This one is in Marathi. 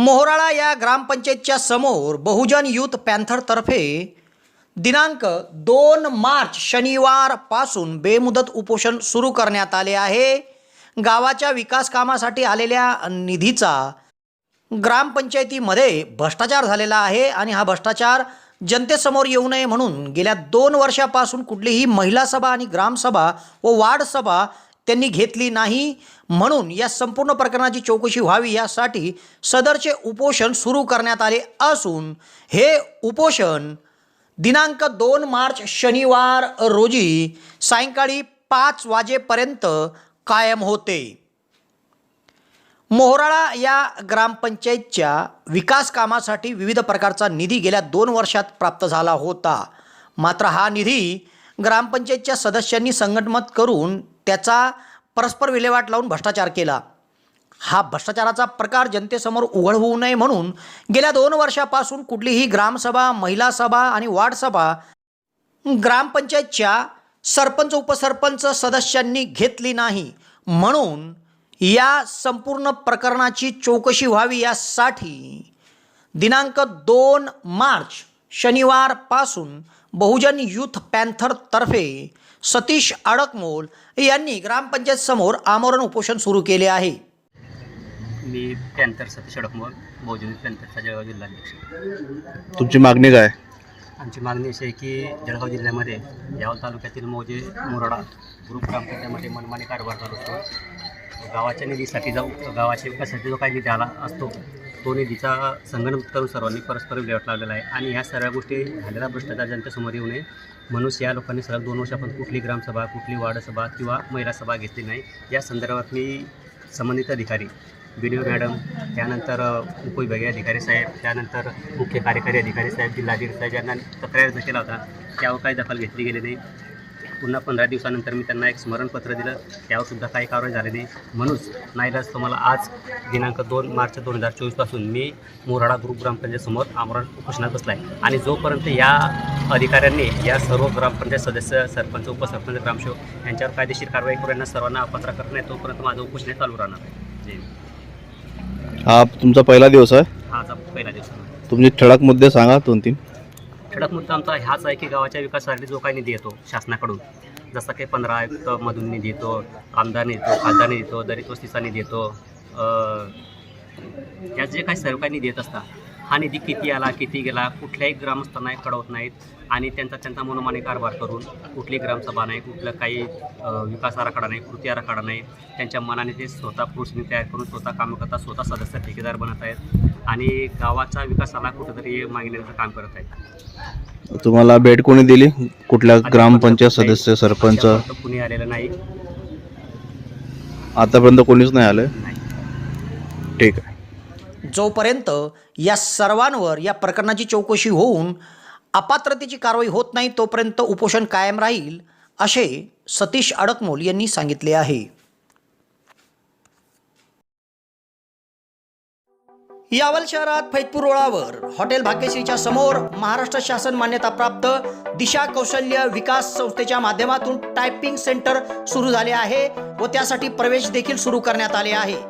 मोहराळा या ग्रामपंचायतच्या समोर बहुजन युथ पॅन्थरतर्फे दिनांक दोन मार्च शनिवारपासून बेमुदत उपोषण सुरू करण्यात आले आहे. गावाच्या विकास कामासाठी आलेल्या निधीचा ग्रामपंचायतीमध्ये भ्रष्टाचार झालेला आहे आणि हा भ्रष्टाचार जनतेसमोर येऊ नये म्हणून गेल्या दोन वर्षापासून कुठलीही महिला सभा आणि ग्रामसभा व वार्ड सभा त्यांनी घेतली नाही. म्हणून या संपूर्ण प्रकरणाची चौकशी व्हावी यासाठी सदरचे उपोषण सुरू करण्यात आले असून हे उपोषण दिनांक दोन मार्च शनिवार रोजी सायंकाळी पाच वाजेपर्यंत कायम होते. मोहराळा या ग्रामपंचायतच्या विकास कामासाठी विविध प्रकारचा निधी गेल्या दोन वर्षात प्राप्त झाला होता. मात्र हा निधी ग्रामपंचायतच्या सदस्यांनी संघटमत करून त्याचा परस्पर विल्हेवाट लावून भ्रष्टाचार केला. हा भ्रष्टाचाराचा प्रकार जनतेसमोर उघड होऊ नये म्हणून गेल्या दोन वर्षापासून कुठलीही ग्रामसभा महिला सभा आणि वार्ड सभा ग्रामपंचायतच्या सरपंच उपसरपंच सदस्यांनी घेतली नाही. म्हणून या संपूर्ण प्रकरणाची चौकशी व्हावी यासाठी दिनांक दोन मार्च शनिवारपासून बहुजन युथ पॅन्थरतर्फे सतीश अडकमोल यांनी ग्रामपंचायत समोर आमरण उपोषण सुरू केले आहे. मी पॅन्थर सतीश अडकमोल बहुजन पॅन्थरचा जळगाव जिल्हाध्यक्ष. तुमची मागणी काय? आमची मागणी अशी आहे की जळगाव जिल्ह्यामध्ये यावल तालुक्यातील मौजे मोराडा ग्रुप ग्रामपंचायतमध्ये मनमानी कारभार चालू असतो गावाच्या निधीसाठी जाऊ गावाच्या विकासासाठी जो काही निधी आला असतो तो निधीचा संगणक करून सर्वांनी परस्पर विल्हेवाट लावलेला आहे. आणि ह्या सर्व गोष्टी झालेला भ्रष्टाचार जनतेसमोर येऊ नये. म्हणून या लोकांनी सलग दोन वर्षापासून कुठली ग्रामसभा कुठली वार्डसभा किंवा महिला सभा घेतली नाही. या संदर्भात मी संबंधित अधिकारी बी डी ओ मॅडम त्यानंतर उपविभागीय अधिकारी साहेब त्यानंतर मुख्य कार्यकारी अधिकारी साहेब जिल्हाधिकारी साहेब यांना तक्रार अर्ज केला होता. त्यावर काही दखल घेतली गेली नाही. पुन्हा पंधरा दिवसानंतर मी त्यांना एक स्मरणपत्र दिलं. त्यावर सुद्धा काही कारवाई झाली नाही. म्हणूनच नाईलाज तुम्हाला आज दिनांक दोन मार्च दोन हजार चोवीसपासून मी मोराडा ग्रुप ग्रामपंचायतसमोर आमरण उपोषणात बसला आहे आणि जोपर्यंत या अधिकाऱ्यांनी या सर्व ग्रामपंचायत सदस्य सरपंच उपसरपंच ग्रामसेवक यांच्यावर कायदेशीर कारवाई करून यांना सर्वांना अपात्र करत नाही तोपर्यंत माझं उपोषण चालू राहणार. आहे. हा तुमचा पहिला दिवस आहे? हा पहिला दिवस. तुमचे ठळक मुद्दे सांगा दोन तीन ठळक मुद्दा आमचा ह्याच आहे की गावाच्या विकासासाठी जो काही निधी येतो शासनाकडून जसं काही पंधरा आयुक्त मधून निधी येतो आमदार निधी येतो खासदार निधी येतो दलित वस्तीचा निधी येतो या जे काही सर्व काही निधी येत असतात हा निधी किती आला किती गेला कुठल्याही ग्रामस्थांना कळवत नाहीत. आणि त्यांचा त्यांचा मनोमानी कारभार करून कुठली ग्रामसभा नाही कुठलं काही विकास आराखडा नाही कृती आराखडा नाही. त्यांच्या मनाने ते स्वतः पुरुषनी तयार करून स्वतः कामं करतात स्वतः सदस्य ठेकेदार बनत आहेत. आणि गावाच्या विकासाला कुठंतरी मागण्याचं काम करत आहेत. तुम्हाला भेट कोणी दिली? कुठल्या ग्रामपंचायत सदस्य सरपंच? कुणी आलेलं नाही. आतापर्यंत कोणीच नाही आलं? नाही. ठीक आहे. जोपर्यंत या सर्वांवर या प्रकरणाची चौकशी होऊन अपात्रतेची कारवाई होत नाही तोपर्यंत उपोषण कायम राहील असे सतीश अडकमोल यांनी सांगितले आहे. यावल शहरात फैतपूर रोळावर हॉटेल भाग्यश्रीच्या समोर महाराष्ट्र शासन मान्यताप्राप्त दिशा कौशल्य विकास संस्थेच्या माध्यमातून टायपिंग सेंटर सुरू झाले आहे व त्यासाठी प्रवेश देखील सुरू करण्यात आले आहे.